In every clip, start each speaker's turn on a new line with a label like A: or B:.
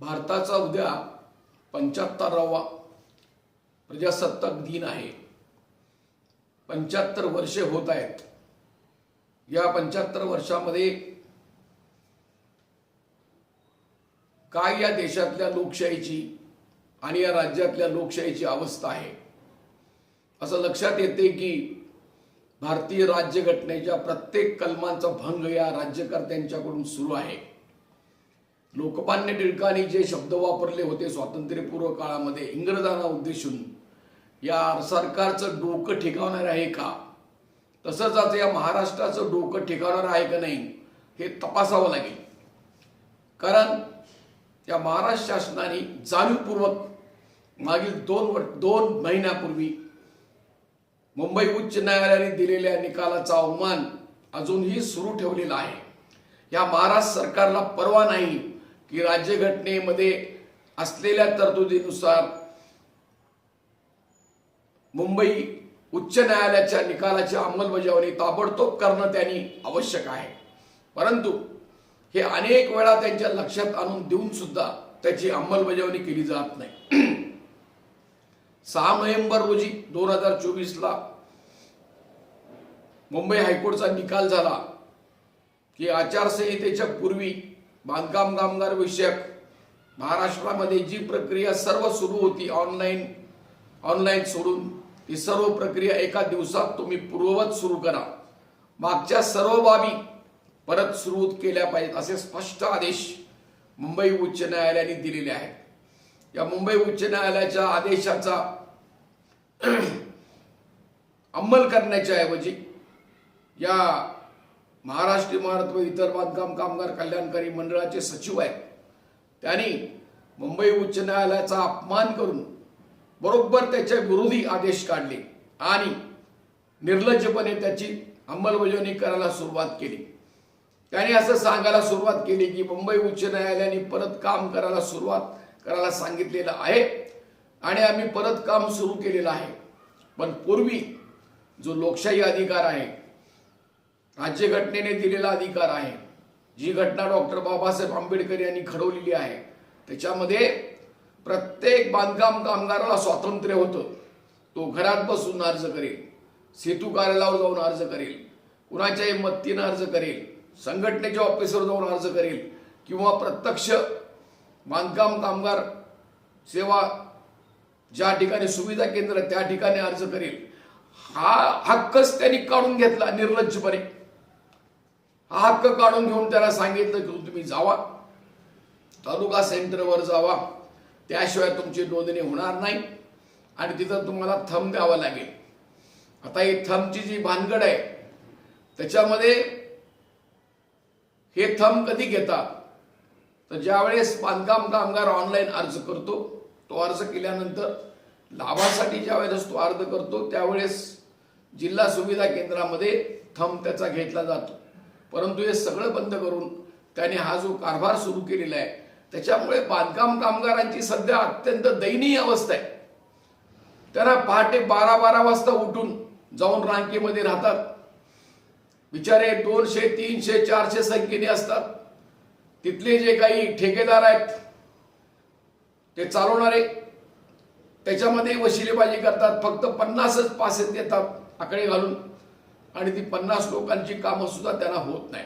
A: भारताचा उद्या पंच्याहत्तरावा प्रजासत्ताक दिन आहे. पंच्याहत्तर वर्षे होत आहेत. या पंच्याहत्तर वर्षामध्ये काय या देशातल्या लोकशाहीची आणि या राज्यातल्या लोकशाहीची अवस्था आहे? असं लक्षात येते की भारतीय राज्यघटनेच्या प्रत्येक कलमांचा भंग या राज्यकर्त्यांच्याकडून सुरू आहे. लोकमान्य टिळकांनी जे शब्द वापरले होते स्वातंत्र्यपूर्व काळामध्ये इंग्रजांना उद्देशून या सरकारचं डोकं ठिकावणार आहे का? तसंच आज या महाराष्ट्राचं डोकं ठिकावणार आहे का नाही हे तपासावं लागेल. कारण या महाराष्ट्र शासनाने जाणीवपूर्वक मागील दोन वर दोन महिन्यापूर्वी मुंबई उच्च न्यायालयाने दिलेल्या निकालाचा अवमान अजूनही सुरू ठेवलेला आहे. या महाराष्ट्र सरकारला परवा नाही. की राज्यघटनेमध्ये असलेल्या तरतुदीनुसार मुंबई उच्च न्यायालयाच्या निकालाची अंमलबजावणी ताबडतोब करणं त्यांनी आवश्यक आहे. परंतु हे अनेक वेळा त्यांच्या लक्षात आणून देऊन सुद्धा त्याची अंमलबजावणी केली जात नाही. सहा नोव्हेंबर रोजी दोन हजार चोवीसला मुंबई हायकोर्टचा निकाल झाला की आचारसंहितेच्या पूर्वी बांधकाम कामगार विषयक महाराष्ट्रामध्ये जी प्रक्रिया सर्व सुरू होती ऑनलाईन ऑनलाईन सोडून ती सर्व प्रक्रिया एका दिवसात तुम्ही पूर्ववत सुरू करा. मागच्या सर्व बाबी परत सुरू केल्या पाहिजेत असे स्पष्ट आदेश मुंबई उच्च न्यायालयाने दिलेले आहेत. या मुंबई उच्च न्यायालयाच्या आदेशाचा अंमल करण्याच्या ऐवजी या महाराष्ट्र इमारत व इतर बांधकाम कामगार कल्याणकारी मंडळाचे सचिव आहेत. त्यांनी मुंबई उच्च न्यायालयाचा अपमान करून बरोबर त्याच्या विरोधी आदेश काढले आणि निर्लज्जपणे त्याची अंमलबजावणी करायला सुरुवात केली. त्याने असं सांगायला सुरुवात केली की मुंबई उच्च न्यायालयाने परत काम करायला सुरुवात करायला सांगितलेलं आहे आणि आम्ही परत काम सुरू केलेलं आहे. पण पूर्वी जो लोकशाही अधिकार आहे राज्यघटनेने दिलेला अधिकार आहे. जी घटना डॉक्टर बाबासाहेब आंबेडकर यांनी घडवलेली आहे त्याच्यामध्ये प्रत्येक बांधकाम कामगाराला स्वातंत्र्य होतं. तो घरात बसून अर्ज करेल सेतू कार्यालयावर जाऊन अर्ज करेल कुणाच्याही मत्तीनं अर्ज करेल संघटनेच्या ऑफिसवर जाऊन अर्ज करेल किंवा प्रत्यक्ष बांधकाम कामगार सेवा ज्या ठिकाणी सुविधा केंद्र त्या ठिकाणी अर्ज करेल. हा हक्कच त्यांनी काढून घेतला निर्लज्जपणे. हा हक्क काढून घेऊन त्याला सांगितलं की तुम्ही जावा. तालुका सेंटरवर जावा. त्याशिवाय तुमची नोंदणी होणार नाही. आणि तिथं तुम्हाला थंब द्यावा लागेल. आता ही थंबची जी भानगड आहे त्याच्यामध्ये हे थंब कधी घेतात तर ज्यावेळेस बांधकाम कामगार ऑनलाईन अर्ज करतो तो अर्ज केल्यानंतर लाभासाठी ज्यावेळेस तो अर्ज करतो त्यावेळेस जिल्हा सुविधा केंद्रामध्ये थंब त्याचा घेतला जातो. परंतु हे सगळं बंद करून त्याने हा जो कारभार सुरू केलेला आहे त्याच्यामुळे बांधकाम कामगारांची सध्या अत्यंत दयनीय अवस्था आहे. त्यांना पहाटे बारा बारा वाजता उठून जाऊन रांकेमध्ये राहतात. बिचारे दोनशे तीनशे चारशे संख्येने असतात. तिथले जे काही ठेकेदार आहेत ते चालवणारे त्याच्यामध्ये वशिलेबाजी करतात. फक्त पन्नासच पासेस देतात आकडे घालून. आणि ती पन्नास लोकांची कामं सुद्धा त्यांना होत नाही.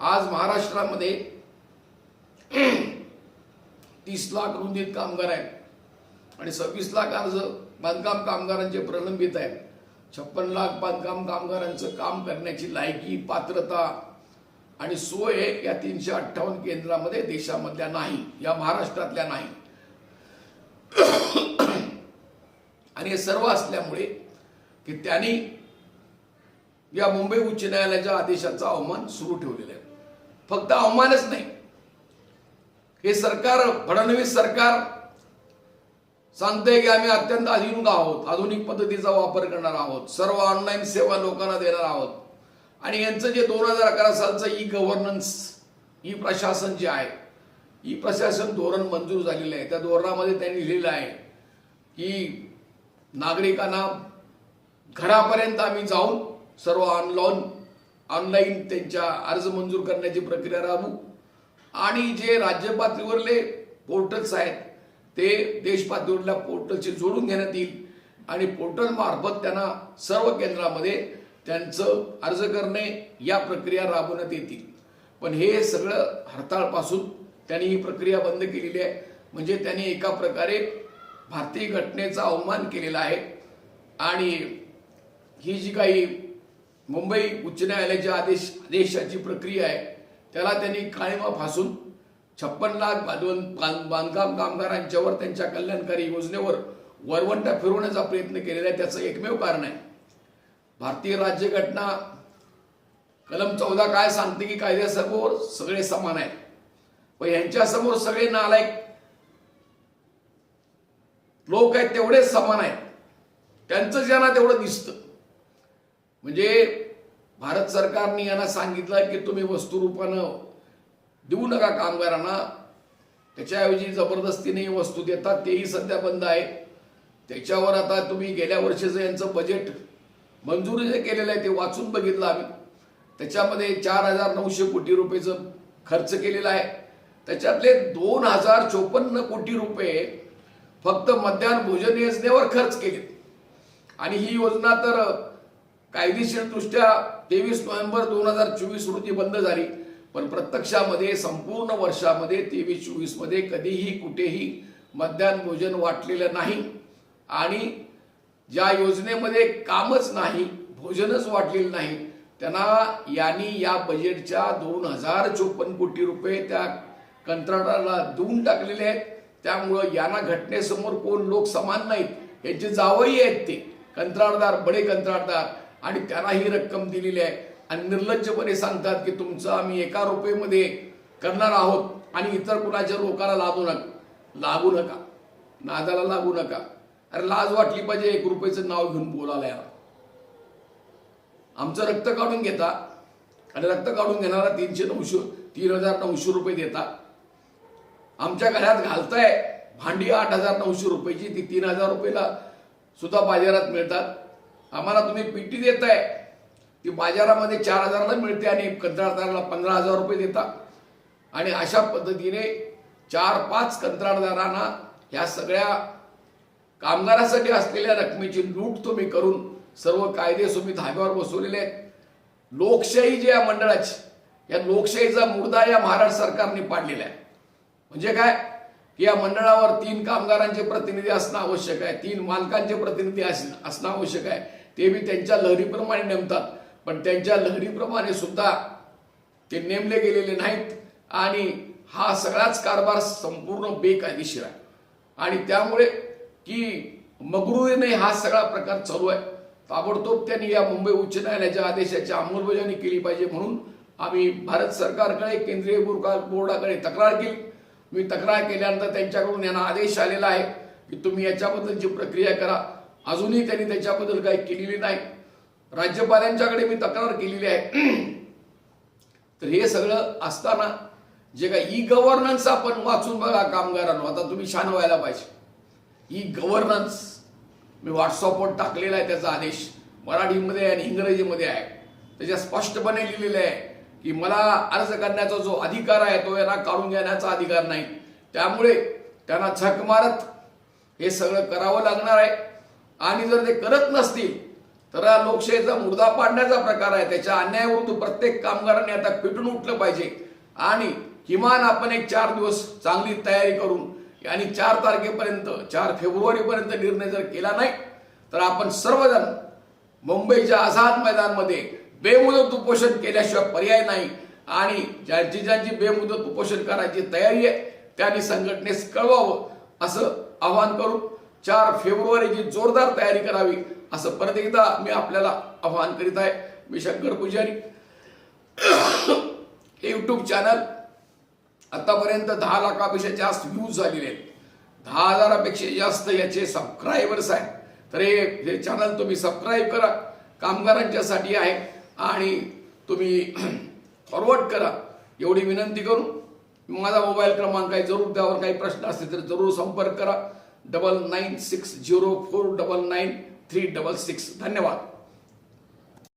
A: आज महाराष्ट्रामध्ये तीस लाख रुंदीत कामगार आहेत. आणि सव्वीस लाख अर्ज बांधकाम कामगारांचे प्रलंबित आहेत. छप्पन लाख बांधकाम कामगारांचं काम करण्याची लायकी पात्रता आणि सोय या तीनशे अठ्ठावन्न केंद्रामध्ये देशामधल्या नाही या महाराष्ट्रातल्या नाही. आणि हे सर्व असल्यामुळे की त्यांनी या मुंबई उच्च न्यायालयाच्या आदेशाचा अवमान सुरू ठेवलेला आहे. फक्त अवमानच नाही. हे सरकार फडणवीस सरकार सांगते की आम्ही अत्यंत आधुनिक आहोत आधुनिक पद्धतीचा वापर करणार आहोत सर्व ऑनलाईन सेवा लोकांना देणार आहोत. आणि यांचं जे दोन हजार अकरा सालचं ई गव्हर्नन्स ई प्रशासन जे आहे ई प्रशासन धोरण मंजूर झालेलं आहे. त्या धोरणामध्ये त्यांनी लिहिलं आहे की नागरिकांना घरापर्यंत आम्ही जाऊन सर्व ऑनलॉन ऑनलाईन त्यांच्या अर्ज मंजूर करण्याची प्रक्रिया राबवू. आणि जे राज्य पातळीवरले पोर्टल्स आहेत ते देश पातळीवरल्या पोर्टलशी जोडून घेण्यात येईल. आणि पोर्टल मार्फत त्यांना सर्व केंद्रामध्ये त्यांचं अर्ज करणे या प्रक्रिया राबवण्यात येतील. पण हे सगळं हरताळपासून त्यांनी ही प्रक्रिया बंद केलेली आहे. म्हणजे त्यांनी एका प्रकारे भारतीय घटनेचा अवमान केलेला आहे. आणि ही जी काही मुंबई उच्च न्यायालयाच्या आदेश आदेशाची प्रक्रिया आहे. त्याला त्यांनी काळीमा फासून छप्पन लाख बांधवून बांध- बांधकाम कामगारांच्यावर त्यांच्या कल्याणकारी योजनेवर वरवंटा फिरवण्याचा प्रयत्न केलेला आहे. त्याचं एकमेव कारण आहे. भारतीय राज्यघटना कलम चौदा काय सांगते की कायद्यासमोर सगळे समान आहेत. पण यांच्यासमोर सगळे नालायक लोक आहेत तेवढेच समान आहेत. त्यांचं ज्यांना तेवढं दिसतं. म्हणजे भारत सरकारने यांना सांगितलं की तुम्ही वस्तुरूपानं देऊ नका कामगारांना. त्याच्याऐवजी जबरदस्तीने वस्तू देतात तेही सध्या बंद आहे. त्याच्यावर आता तुम्ही गेल्या वर्षीचं यांचं बजेट मंजुरी जे केलेलं आहे ते वाचून बघितलं आम्ही. त्याच्यामध्ये चार हजार नऊशे कोटी रुपयेचं खर्च केलेला आहे. त्याच्यातले दोन हजार चोपन्न कोटी रुपये फक्त मध्यान्ह भोजन योजनेवर खर्च केले आणि ही योजना तर कायदेशीरदृष्ट्या तेवीस नोव्हेंबर दोन हजार चोवीस रोजी बंद झाली. पण प्रत्यक्षामध्ये संपूर्ण वर्षामध्ये तेवीस चोवीसमध्ये कधीही कुठेही मध्यान्ह भोजन वाटलेलं नाही. आणि ज्या योजनेमध्ये कामच नाही भोजनच वाटलेलं नाही त्यांना यांनी या बजेटच्या दोन हजार चोपन्न कोटी रुपये त्या कंत्राटाला देऊन टाकलेले आहेत. त्यामुळं यांना घटनेसमोर कोण लोक समान नाहीत याचे जावई आहेत ते. कंत्राटदार बडे कंत्राटदार आणि त्यांना ही रक्कम दिलेली आहे. आणि निर्लज्जपणे सांगतात की तुमचं आम्ही एका रुपयेमध्ये करणार आहोत आणि इतर कुणाच्या लोकांना लागू नका. लागू नका. नादाला लागू नका. अरे लाज वाटली पाहिजे एक रुपयाचं नाव घेऊन बोलायला या आमचं रक्त काढून घेता. आणि रक्त काढून घेणारा तीनशे नऊशे तीन हजार नऊशे रुपये देता. आमच्या घरात घालताय. भांडी आठ हजार नऊशे रुपयाची ती तीन हजार रुपयाला सुद्धा बाजारात मिळतात. आम्हाला तुम्ही पीटी देताय. ती बाजारामध्ये चार हजाराला मिळते आणि कंत्राटदाराला पंधरा हजार रुपये देता आणि अशा पद्धतीने चार पाच कंत्राटदारांना ह्या सगळ्या कामगारासाठी असलेल्या रकमेची लूट तुम्ही करून सर्व कायदे तुम्ही धाब्यावर बसवलेले आहेत. लोकशाही जी या मंडळाची या लोकशाहीचा मुर्दा या महाराष्ट्र सरकारने पाडलेला आहे. म्हणजे काय? या मंडळावर तीन कामगारांचे प्रतिनिधी असणं आवश्यक आहे तीन मालकांचे प्रतिनिधी असणं आवश्यक आहे. ते बी त्यांच्या लहरीप्रमाणे नेमतात. पण त्यांच्या लहरीप्रमाणे सुद्धा ते नेमले गेलेले नाहीत आणि हा सगळाच कारभार संपूर्ण बेकायदेशीर आहे. आणि त्यामुळे की मगरुरीने हा सगळा प्रकार चालू आहे. ताबडतोब त्यांनी या मुंबई उच्च न्यायालयाच्या आदेशाची अंमलबजावणी केली पाहिजे म्हणून आम्ही भारत सरकारकडे केंद्रीय बोर्डाकडे तक्रार केली. मी तक्रार केल्यानंतर त्यांच्याकडून यांना आदेश आलेला आहे की तुम्ही याच्याबद्दलची प्रक्रिया करा अजूनही त्यांनी त्याच्याबद्दल काही केलेली नाही. राज्यपालांच्याकडे मी तक्रार केलेली आहे. तर हे सगळं असताना जे काय ई गव्हर्नन्स आपण वाचून बघा कामगारांनो आता तुम्ही छान व्हायला पाहिजे. ई गव्हर्नन्स मी व्हॉट्सअपवर टाकलेला आहे त्याचा आदेश. मराठीमध्ये आणि इंग्रजीमध्ये आहे. त्याच्यात स्पष्टपणे लिहिलेलं आहे. की मला अर्ज करण्याचा जो अधिकार आहे तो यांना काढून घेण्याचा अधिकार नाही. त्यामुळे त्यांना झक मारत हे सगळं करावं लागणार आहे. आणि जर ते करत नसतील तर लोकशाहीचा मुर्दा पाडण्याचा प्रकार आहे. त्याच्या अन्यायावरून प्रत्येक कामगारांनी आता पिटून उठलं पाहिजे. आणि किमान आपण एक चार दिवस चांगली तयारी करून आणि चार तारखेपर्यंत चार फेब्रुवारीपर्यंत निर्णय जर केला नाही तर आपण सर्वजण मुंबईच्या आझाद मैदानमध्ये बेमुदत उपोषण केल्याशिवाय पर्याय नाही. आणि ज्यांची ज्यांची बेमुदत उपोषण करायची तयारी आहे त्यांनी संघटनेस कळवावं असं आवाहन करून चार फेब्रुवारीची जोरदार तयारी करावी असं परत एकदा मी आपल्याला आवाहन करीत आहे. मी शंकर पुजारी. हे युट्यूब चॅनल आतापर्यंत दहा लाखापेक्षा जास्त व्ह्यूज झालेले आहेत. दहा हजारापेक्षा जास्त याचे सबस्क्रायबर्स आहेत. तर हे हे चॅनल तुम्ही सबस्क्राईब करा. कामगारांच्यासाठी आहे. आणि तुम्ही फॉरवर्ड करा. एवढी विनंती करू. माझा मोबाईल क्रमांक आहे. जरूर त्यावर काही प्रश्न असतील तर जरूर संपर्क करा. Double nine six zero four double nine three double six धन्यवाद.